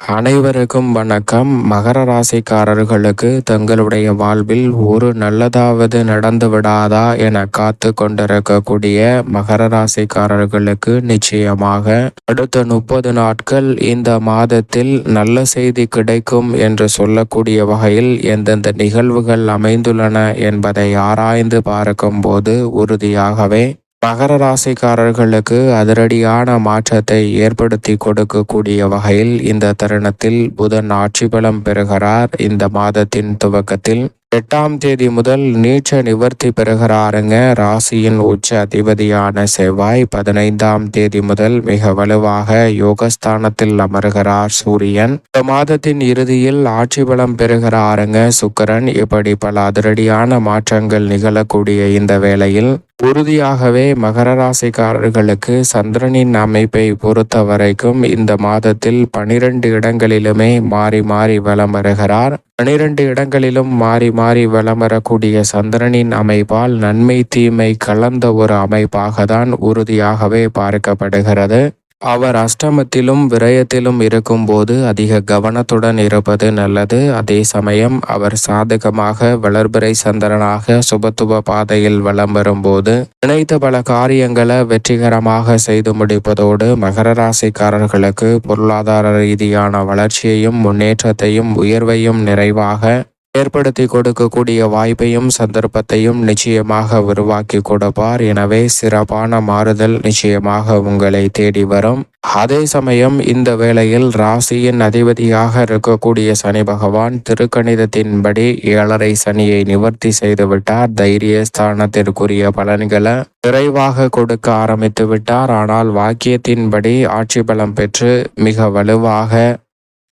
அனைவருக்கும் வணக்கம். மகர ராசிக்காரர்களுக்கு தங்களுடைய வாழ்வில் ஒரு நல்லதாவது நடந்து விடாதா என காத்து கொண்டிருக்கக்கூடிய மகர ராசிக்காரர்களுக்கு நிச்சயமாக அடுத்த முப்பது நாட்கள் இந்த மாதத்தில் நல்ல செய்தி கிடைக்கும் என்று சொல்லக்கூடிய வகையில் எந்தெந்த நிகழ்வுகள் அமைந்துள்ளன என்பதை ஆராய்ந்து பார்க்கும்போது உறுதியாகவே மகர ராசிக்காரர்களுக்கு அதிரடியான மாற்றத்தை ஏற்படுத்தி கொடுக்கக்கூடிய வகையில் இந்த தருணத்தில் புதன் ஆட்சி பலம் பெறுகிறார். இந்த மாதத்தின் துவக்கத்தில் எட்டாம் தேதி முதல் நீச்ச நிவர்த்தி பெறுகிறாருங்க. ராசியின் உச்ச அதிபதியான செவ்வாய் பதினைந்தாம் தேதி முதல் மிக வலுவாக யோகஸ்தானத்தில் அமர்கிறார் சூரியன். இந்த மாதத்தின் இறுதியில் ஆட்சி பலம் பெறுகிறாருங்க. சுக்கரன் இப்படி பல அதிரடியான மாற்றங்கள் நிகழக்கூடிய இந்த வேளையில் உறுதியாகவே மகர ராசிக்காரர்களுக்கு சந்திரனின் அமைப்பை பொறுத்த வரைக்கும் இந்த மாதத்தில் பனிரெண்டு இடங்களிலுமே மாறி மாறி வலம் வருகிறார். பனிரெண்டு இடங்களிலும் மாறி மாறி வலம் வரக்கூடிய சந்திரனின் அமைப்பால் நன்மை தீமை கலந்த ஒரு அமைப்பாக தான் உறுதியாகவே பார்க்கப்படுகிறது. அவர் அஷ்டமத்திலும் விரயத்திலும் இருக்கும்போது அதிக கவனத்துடன் இருப்பது நல்லது. அதே சமயம் அவர் சாதகமாக வளர்பிறை சந்திரனாக சுபத்துவ பாதையில் வலம் வரும்போது நினைத்த பல காரியங்களை வெற்றிகரமாக செய்து முடிப்பதோடு மகர ராசிக்காரர்களுக்கு பொருளாதார ரீதியான வளர்ச்சியையும் முன்னேற்றத்தையும் உயர்வையும் நிறைவாக ஏற்படுத்தி கொடுக்கக்கூடிய வாய்ப்பையும் சந்தர்ப்பத்தையும் நிச்சயமாக உருவாக்கி கொடுப்பார். எனவே சிறப்பான மாறுதல் நிச்சயமாக உங்களை தேடி வரும். அதே சமயம் இந்த வேளையில் ராசியின் அதிபதியாக இருக்கக்கூடிய சனி பகவான் திருக்கணிதத்தின்படி ஏழரை சனியை நிவர்த்தி செய்துவிட்டார் தைரிய ஸ்தானத்திற்குரிய பலன்களை விரைவாக கொடுக்க ஆரம்பித்து விட்டார். ஆனால் வாக்கியத்தின்படி ஆட்சி பலம் பெற்று மிக வலுவாக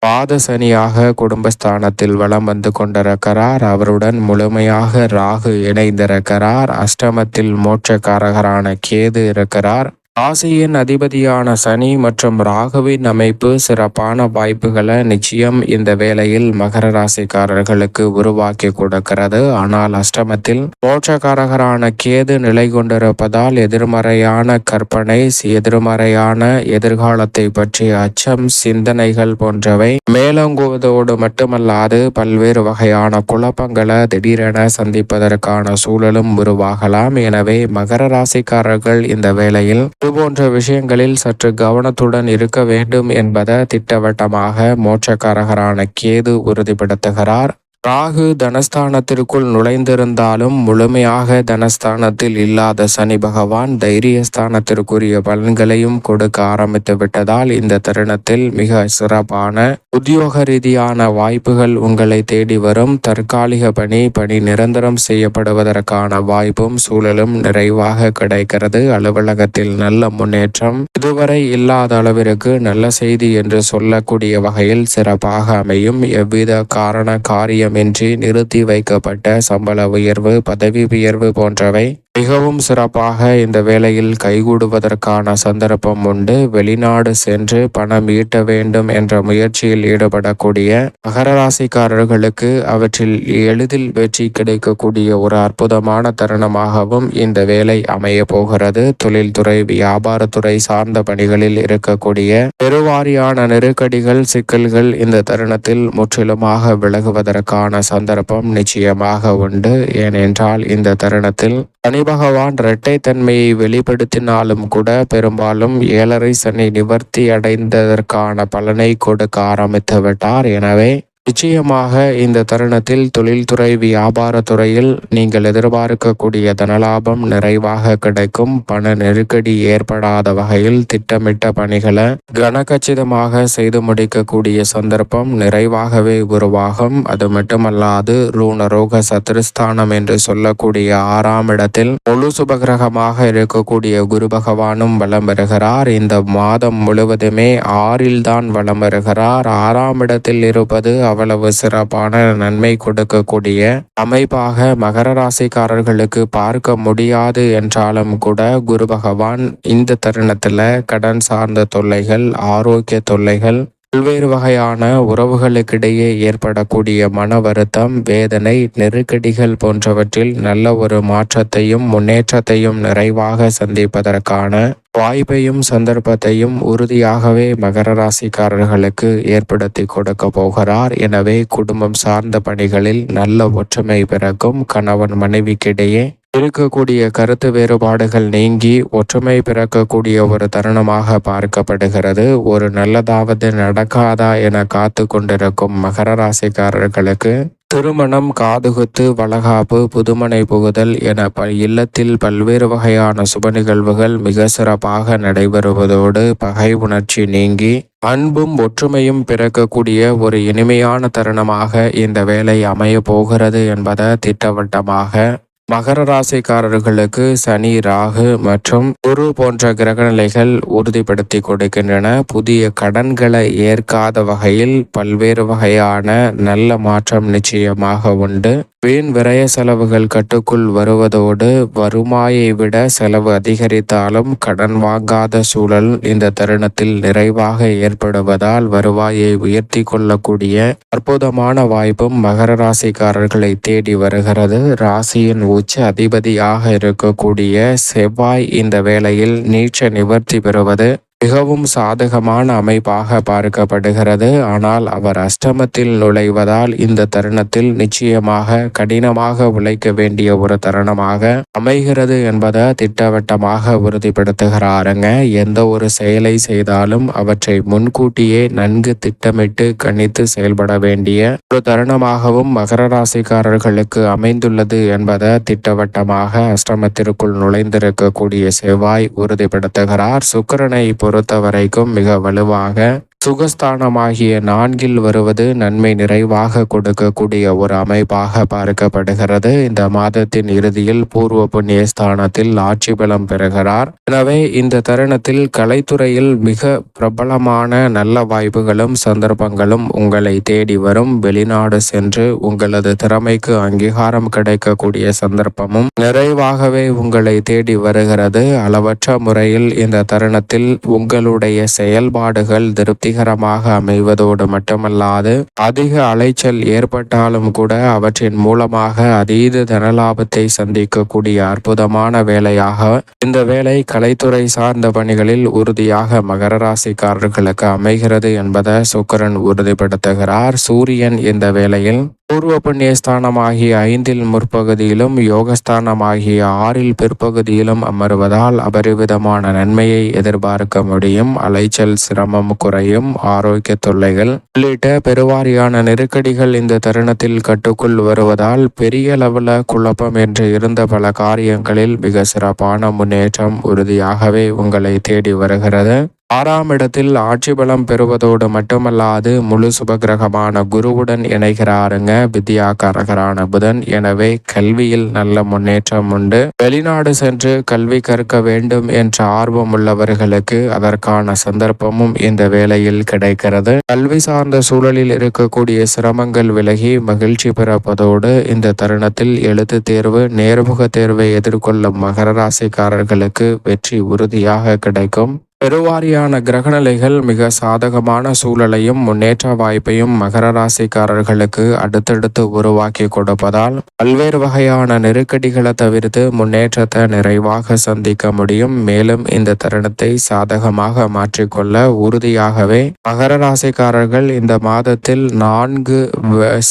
பாதசனியாக குடும்பஸ்தானத்தில் வலம் வந்து கொண்டிருக்கிறார் அவருடன் முழுமையாக ராகு இணைந்திருக்கிறார் அஷ்டமத்தில் மோட்சக்காரகரான கேது இருக்கிறார். ராசியின் அதிபதியான சனி மற்றும் ராகுவின் அமைப்பு சிறப்பான வாய்ப்புகளை நிச்சயம் இந்த வேளையில் மகர ராசிக்காரர்களுக்கு உருவாக்கி கொடுக்கிறது. ஆனால் அஷ்டமத்தில் மோட்சக்காரகரான கேது நிலை கொண்டிருப்பதால் எதிர்மறையான கற்பனை எதிர்மறையான எதிர்காலத்தை பற்றிய அச்சம் சிந்தனைகள் போன்றவை மேலோங்குவதோடு மட்டுமல்லாது பல்வேறு வகையான குழப்பங்களை திடீரென சந்திப்பதற்கான சூழலும் உருவாகலாம். எனவே மகர ராசிக்காரர்கள் இந்த வேளையில் இதுபோன்ற விஷயங்களில் சற்று கவனத்துடன் இருக்க வேண்டும் என்பதை திட்டவட்டமாக மோட்சக்காரகரான கேது உறுதிப்படுத்துகிறார். ராகு தனஸ்தானத்திற்குள் நுழைந்திருந்தாலும் முழுமையாக தனஸ்தானத்தில் இல்லாத சனி பகவான் தைரியஸ்தானத்திற்குரிய பலன்களையும் கொடுக்க ஆரம்பித்து விட்டதால் இந்த தருணத்தில் மிக சிறப்பான உத்தியோக ரீதியான வாய்ப்புகள் உங்களை தேடி வரும். தற்காலிக பணி பணி நிரந்தரம் செய்யப்படுவதற்கான வாய்ப்பும் சூழலும் நிறைவாக கிடைக்கிறது. அலுவலகத்தில் நல்ல முன்னேற்றம் இதுவரை இல்லாத அளவிற்கு நல்ல செய்தி என்று சொல்லக்கூடிய வகையில் சிறப்பாக அமையும். எவ்வித காரண காரியம் காரணமின்றி நிறுத்தி வைக்கப்பட்ட சம்பள உயர்வு பதவி உயர்வு போன்றவை மிகவும் சிறப்பாக இந்த வேலையில் கைகூடுவதற்கான சந்தர்ப்பம் உண்டு. வெளிநாடு சென்று பணம் ஈட்ட வேண்டும் என்ற முயற்சியில் ஈடுபடக்கூடிய மகர ராசிக்காரர்களுக்கு அவற்றில் எளிதில் வெற்றி கிடைக்கக்கூடிய ஒரு அற்புதமான தருணமாகவும் இந்த வேலை அமைய போகிறது. தொழில்துறை வியாபாரத்துறை சார்ந்த பணிகளில் இருக்கக்கூடிய பெருவாரியான நெருக்கடிகள் சிக்கல்கள் இந்த தருணத்தில் முற்றிலுமாக விலகுவதற்கான சந்தர்ப்பம் நிச்சயமாக உண்டு. ஏனென்றால் இந்த தருணத்தில் சனி பகவான் இரட்டை தன்மையை வெளிப்படுத்தினாலும் கூட பெரும்பாலும் ஏழரை சனி நிவர்த்தி அடைந்ததற்கான பலனை கொடுக்க ஆரம்பித்து விட்டார் எனவே நிச்சயமாக இந்த தருணத்தில் தொழில்துறை வியாபாரத்துறையில் நீங்கள் எதிர்பார்க்கக்கூடிய தனலாபம் நிறைவாக கிடைக்கும். பண நெருக்கடி ஏற்படாத வகையில் திட்டமிட்ட பணிகளை கனகச்சிதமாக செய்து முடிக்கக்கூடிய சந்தர்ப்பம் நிறைவாகவே உருவாகும். அது மட்டுமல்லாது ரூணரோக சத்ருஸ்தானம் என்று சொல்லக்கூடிய ஆறாம் இடத்தில் முழு சுபகிரகமாக இருக்கக்கூடிய குரு பகவானும் வலம் வருகிறார். இந்த மாதம் முழுவதுமே ஆறில் தான் வலம் வருகிறார். ஆறாம் இடத்தில் இருப்பது அவ்வளவு சிறப்பான நன்மை கொடுக்கக்கூடிய அமைப்பாக மகர ராசிக்காரர்களுக்கு பார்க்க முடியாது என்றாலும் கூட குரு பகவான் இந்த தருணத்துல கடன் சார்ந்த தொல்லைகள் ஆரோக்கிய தொல்லைகள் பல்வேறு வகையான உறவுகளுக்கிடையே ஏற்படக்கூடிய மன வருத்தம் வேதனை நெருக்கடிகள் போன்றவற்றில் நல்ல ஒரு மாற்றத்தையும் முன்னேற்றத்தையும் நிறைவாக சந்திப்பதற்கான வாய்ப்பையும் சந்தர்ப்பத்தையும் உறுதியாகவே மகர ராசிக்காரர்களுக்கு ஏற்படுத்தி கொடுக்க போகிறார். எனவே குடும்பம் சார்ந்த பணிகளில் நல்ல ஒற்றுமை பிறக்கும். கணவன் மனைவிக்கிடையே இருக்கக்கூடிய கருத்து வேறுபாடுகள் நீங்கி ஒற்றுமை பிறக்கக்கூடிய ஒரு தருணமாக பார்க்கப்படுகிறது. ஒரு நல்லதாவது நடக்காதா என காத்து கொண்டிருக்கும் மகர ராசிக்காரர்களுக்கு திருமணம் காதுகுத்து வளகாப்பு புதுமனை புகுதல் என ப இல்லத்தில் பல்வேறு வகையான சுப நிகழ்வுகள் மிக சிறப்பாக நடைபெறுவதோடு பகை உணர்ச்சி நீங்கி அன்பும் ஒற்றுமையும் பிறக்கக்கூடிய ஒரு இனிமையான தருணமாக இந்த வேலை அமைய போகிறது என்பதை திட்டவட்டமாக மகர ராசிக்காரர்களுக்கு சனி ராகு மற்றும் குரு போன்ற கிரகநிலைகள் உறுதிப்படுத்தி கொடுக்கின்றன. புதிய கடன்களை ஏற்காத வகையில் பல்வேறு வகையான நல்ல மாற்றம் நிச்சயமாக உண்டு. வீண் விரய செலவுகள் கட்டுக்குள் வருவதோடு வருமாயை விட செலவு அதிகரித்தாலும் கடன் வாங்காத சூழல் இந்த தருணத்தில் நிறைவாக ஏற்படுவதால் வருவாயை உயர்த்தி கொள்ளக்கூடிய அற்புதமான வாய்ப்பும் மகர ராசிக்காரர்களை தேடி வருகிறது. ராசியின் உச்ச அதிபதியாக இருக்கக்கூடிய செவ்வாய் இந்த வேளையில் நீச்ச நிவர்த்தி பெறுவது. மிகவும் சாதகமான அமைப்பாக பார்க்கப்படுகிறது. ஆனால் அவர் அஷ்டமத்தில் நுழைவதால் இந்த தருணத்தில் நிச்சயமாக கடினமாக உழைக்க வேண்டிய ஒரு தருணமாக அமைகிறது என்பதை திட்டவட்டமாக உறுதிப்படுத்துகிறாருங்க. எந்த ஒரு செயலை செய்தாலும் அவற்றை முன்கூட்டியே நன்கு திட்டமிட்டு கணித்து செயல்பட வேண்டிய ஒரு தருணமாகவும் மகர ராசிக்காரர்களுக்கு அமைந்துள்ளது என்பதை திட்டவட்டமாக அஷ்டமத்திற்குள் நுழைந்திருக்கக்கூடிய செவ்வாய் உறுதிப்படுத்துகிறார். சுக்கரனை பொறுத்த வரைக்கும் மிக வலுவாக சுகஸ்தானமாகிய நான்கில் வருவது நன்மை நிறைவாக கொடுக்கக்கூடிய ஒரு அமைப்பாக பார்க்கப்படுகிறது. இந்த மாதத்தின் இறுதியில் பூர்வ புண்ணிய ஸ்தானத்தில் ஆட்சி பலம் பெறுகிறார். எனவே இந்த தருணத்தில் கலைத்துறையில் மிக பிரபலமான நல்ல வாய்ப்புகளும் சந்தர்ப்பங்களும் உங்களை தேடி வரும். வெளிநாடு சென்று உங்களது திறமைக்கு அங்கீகாரம் கிடைக்கக்கூடிய சந்தர்ப்பமும் நிறைவாகவே உங்களை தேடி வருகிறது. அளவற்ற முறையில் இந்த தருணத்தில் உங்களுடைய செயல்பாடுகள் திருப்தி வெற்றிகரமாக அமைவதோடு மட்டுமல்லாது அதிக அலைச்சல் ஏற்பட்டாலும் கூட அவற்றின் மூலமாக அதீத தனலாபத்தை சந்திக்கக்கூடிய அற்புதமான வேலையாக இந்த வேலை கலைத்துறை சார்ந்த பணிகளில் உறுதியாக மகர ராசிக்காரர்களுக்கு அமைகிறது என்பதை சுக்கரன் உறுதிப்படுத்துகிறார். சூரியன் இந்த வேளையில் பூர்வ புண்ணியஸ்தானமாகிய ஐந்தில் முற்பகுதியிலும் யோகஸ்தானமாகிய ஆறில் பிற்பகுதியிலும் அமர்வதால் அபரிவிதமான நன்மையை எதிர்பார்க்க முடியும். அலைச்சல் சிரமம் குறையும். ஆரோக்கிய தொல்லைகள் உள்ளிட்ட பெருவாரியான நெருக்கடிகள் இந்த தருணத்தில் கட்டுக்குள் வருவதால் பெரிய அளவில் குழப்பம் என்று இருந்த பல காரியங்களில் மிக சிறப்பான முன்னேற்றம் உறுதியாகவே உங்களை தேடி வருகிறது. ஆறாம் இடத்தில் ஆட்சி பலம் பெறுவதோடு மட்டுமல்லாது முழு சுபகிரகமான குருவுடன் இணைகிறாருங்க. வித்யாகாரகரான புதன். எனவே கல்வியில் நல்ல முன்னேற்றம் உண்டு. வெளிநாடு சென்று கல்வி கற்க வேண்டும் என்ற ஆர்வம் உள்ளவர்களுக்கு அதற்கான சந்தர்ப்பமும் இந்த வேளையில் கிடைக்கிறது. கல்வி சார்ந்த சூழலில் இருக்கக்கூடிய சிரமங்கள் விலகி மகிழ்ச்சி பிறப்பதோடு இந்த தருணத்தில் எழுத்து தேர்வு நேர்முக தேர்வை எதிர்கொள்ளும் மகர ராசிக்காரர்களுக்கு வெற்றி உறுதியாக கிடைக்கும். பெருவாரியான கிரகநிலைகள் மிக சாதகமான சூழலையும் முன்னேற்ற வாய்ப்பையும் மகர ராசிக்காரர்களுக்கு அடுத்தடுத்து உருவாக்கி கொடுப்பதால் பல்வேறு வகையான நெருக்கடிகளை தவிர்த்து முன்னேற்றத்தை நிறைவாக சந்திக்க முடியும். மேலும் இந்த தருணத்தை சாதகமாக மாற்றிக்கொள்ள உறுதியாகவே மகர ராசிக்காரர்கள் இந்த மாதத்தில் நான்கு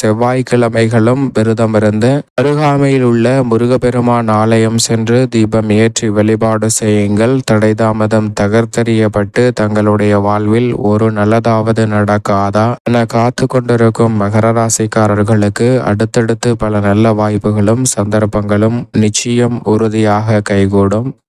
செவ்வாய்க்கிழமைகளும் விரதமிருந்து அருகாமையில் உள்ள முருகப்பெருமான் ஆலயம் சென்று தீபம் ஏற்றி வழிபாடு செய்யுங்கள். தடைதாமதம் தகர்த்து ஆச்சரியப்பட்டு தங்களுடைய வாழ்வில் ஒரு நல்லதாவது நடக்காதா? என காத்து கொண்டிருக்கும் மகர ராசிக்காரர்களுக்கு அடுத்தடுத்து பல நல்ல வாய்ப்புகளும் சந்தர்ப்பங்களும் நிச்சயம் உறுதியாக கைகூடும்.